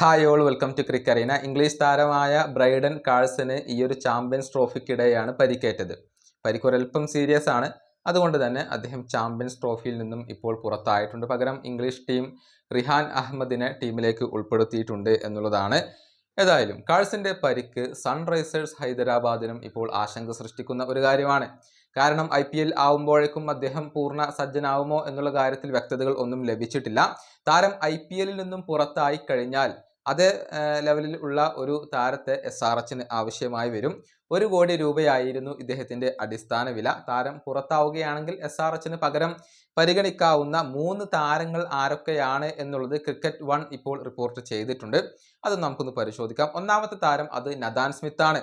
Hi all welcome to ക്രിക്കറീന English താരമായ Brydon കാഴ്സിന് ഈ ഒരു ചാമ്പ്യൻസ് ട്രോഫിക്കിടെയാണ് പരിക്കേറ്റത്. പരിക്കൊരൽപ്പം സീരിയസ് ആണ്. അതുകൊണ്ട് തന്നെ അദ്ദേഹം ചാമ്പ്യൻസ് ട്രോഫിയിൽ നിന്നും ഇപ്പോൾ പുറത്തായിട്ടുണ്ട്. പകരം ഇംഗ്ലീഷ് ടീം റിഹാൻ അഹമ്മദിനെ ടീമിലേക്ക് ഉൾപ്പെടുത്തിയിട്ടുണ്ട് എന്നുള്ളതാണ്. ഏതായാലും കാഴ്സിന്റെ പരിക്ക് സൺറൈസേഴ്സ് ഹൈദരാബാദിനും ഇപ്പോൾ ആശങ്ക സൃഷ്ടിക്കുന്ന ഒരു കാര്യമാണ്. കാരണം ഐ പി എൽ ആവുമ്പോഴേക്കും അദ്ദേഹം പൂർണ സജ്ജനാവുമോ എന്നുള്ള കാര്യത്തിൽ വ്യക്തതകൾ ഒന്നും ലഭിച്ചിട്ടില്ല. താരം ഐ പി എല്ലിൽ നിന്നും പുറത്തായി കഴിഞ്ഞാൽ അതേ ലെവലിൽ ഉള്ള ഒരു താരത്തെ എസ് ആർ എച്ചിന് ആവശ്യമായി വരും. ഒരു കോടി രൂപയായിരുന്നു ഇദ്ദേഹത്തിന്റെ അടിസ്ഥാന വില. താരം പുറത്താവുകയാണെങ്കിൽ എസ് ആർ എച്ചിന് പകരം പരിഗണിക്കാവുന്ന മൂന്ന് താരങ്ങൾ ആരൊക്കെയാണ് എന്നുള്ളത് ക്രിക്കറ്റ് വൺ ഇപ്പോൾ റിപ്പോർട്ട് ചെയ്തിട്ടുണ്ട്. അത് നമുക്കൊന്ന് പരിശോധിക്കാം. ഒന്നാമത്തെ താരം അത് നദാൻ സ്മിത്ത് ആണ്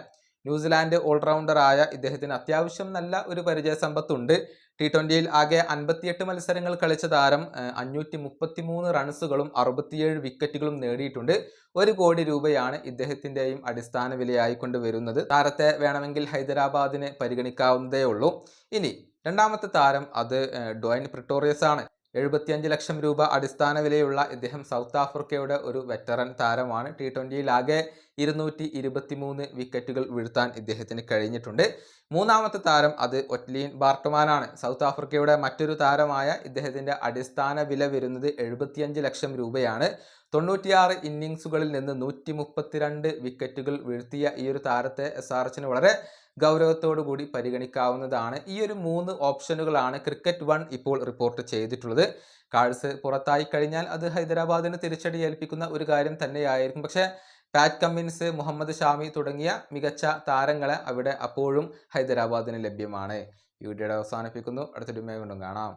ന്യൂസിലാൻഡ് ഓൾറൗണ്ടറായ ഇദ്ദേഹത്തിന് അത്യാവശ്യം നല്ല ഒരു പരിചയ സമ്പത്തുണ്ട് ടി ട്വന്റിയിൽ ആകെ അൻപത്തിയെട്ട് മത്സരങ്ങൾ കളിച്ച താരം അഞ്ഞൂറ്റി മുപ്പത്തി മൂന്ന് റൺസുകളും അറുപത്തിയേഴ് വിക്കറ്റുകളും നേടിയിട്ടുണ്ട്. ഒരു കോടി രൂപയാണ് ഇദ്ദേഹത്തിന്റെയും അടിസ്ഥാന വിലയായി കൊണ്ടുവരുന്നത് താരത്തെ വേണമെങ്കിൽ ഹൈദരാബാദിനെ പരിഗണിക്കാവുന്നതേ ഉള്ളൂ. ഇനി രണ്ടാമത്തെ താരം അത് ഡോയിൻ പ്രിട്ടോറിയസ് ആണ് എഴുപത്തിയഞ്ച് ലക്ഷം രൂപ അടിസ്ഥാന വിലയുള്ള ഇദ്ദേഹം സൗത്ത് ആഫ്രിക്കയുടെ ഒരു വെറ്ററൻ താരമാണ്. ടി ട്വന്റിയിൽ ആകെ ഇരുന്നൂറ്റി ഇരുപത്തി മൂന്ന് വിക്കറ്റുകൾ വീഴ്ത്താൻ ഇദ്ദേഹത്തിന് കഴിഞ്ഞിട്ടുണ്ട്. മൂന്നാമത്തെ താരം അത് ഒറ്റ്ലീൻ ബാർട്ടമാനാണ്. സൗത്ത് ആഫ്രിക്കയുടെ മറ്റൊരു താരമായ ഇദ്ദേഹത്തിന്റെ അടിസ്ഥാന വില വരുന്നത് എഴുപത്തിയഞ്ച് ലക്ഷം രൂപയാണ്. തൊണ്ണൂറ്റിയാറ് ഇന്നിങ്സുകളിൽ നിന്ന് നൂറ്റി മുപ്പത്തിരണ്ട് വിക്കറ്റുകൾ വീഴ്ത്തിയ ഈ ഒരു താരത്തെ എസ് ആർ എച്ചിന് വളരെ ഗൗരവത്തോടു കൂടി പരിഗണിക്കാവുന്നതാണ്. ഈ ഒരു മൂന്ന് ഓപ്ഷനുകളാണ് ക്രിക്കറ്റ് വൺ ഇപ്പോൾ റിപ്പോർട്ട് ചെയ്തിട്ടുള്ളത്. കാഴ്സ് പുറത്തായി കഴിഞ്ഞാൽ അത് ഹൈദരാബാദിന് തിരിച്ചടി ഏൽപ്പിക്കുന്ന ഒരു കാര്യം തന്നെയായിരിക്കും. പക്ഷേ പാറ്റ് കമ്മിൻസ് മുഹമ്മദ് ഷാമി തുടങ്ങിയ മികച്ച താരങ്ങളെ അവിടെ അപ്പോഴും ഹൈദരാബാദിന് ലഭ്യമാണ്. ഈ വീഡിയോയുടെ അവസാനിപ്പിക്കുന്നു. അടുത്തൊരു കൊണ്ടും കാണാം.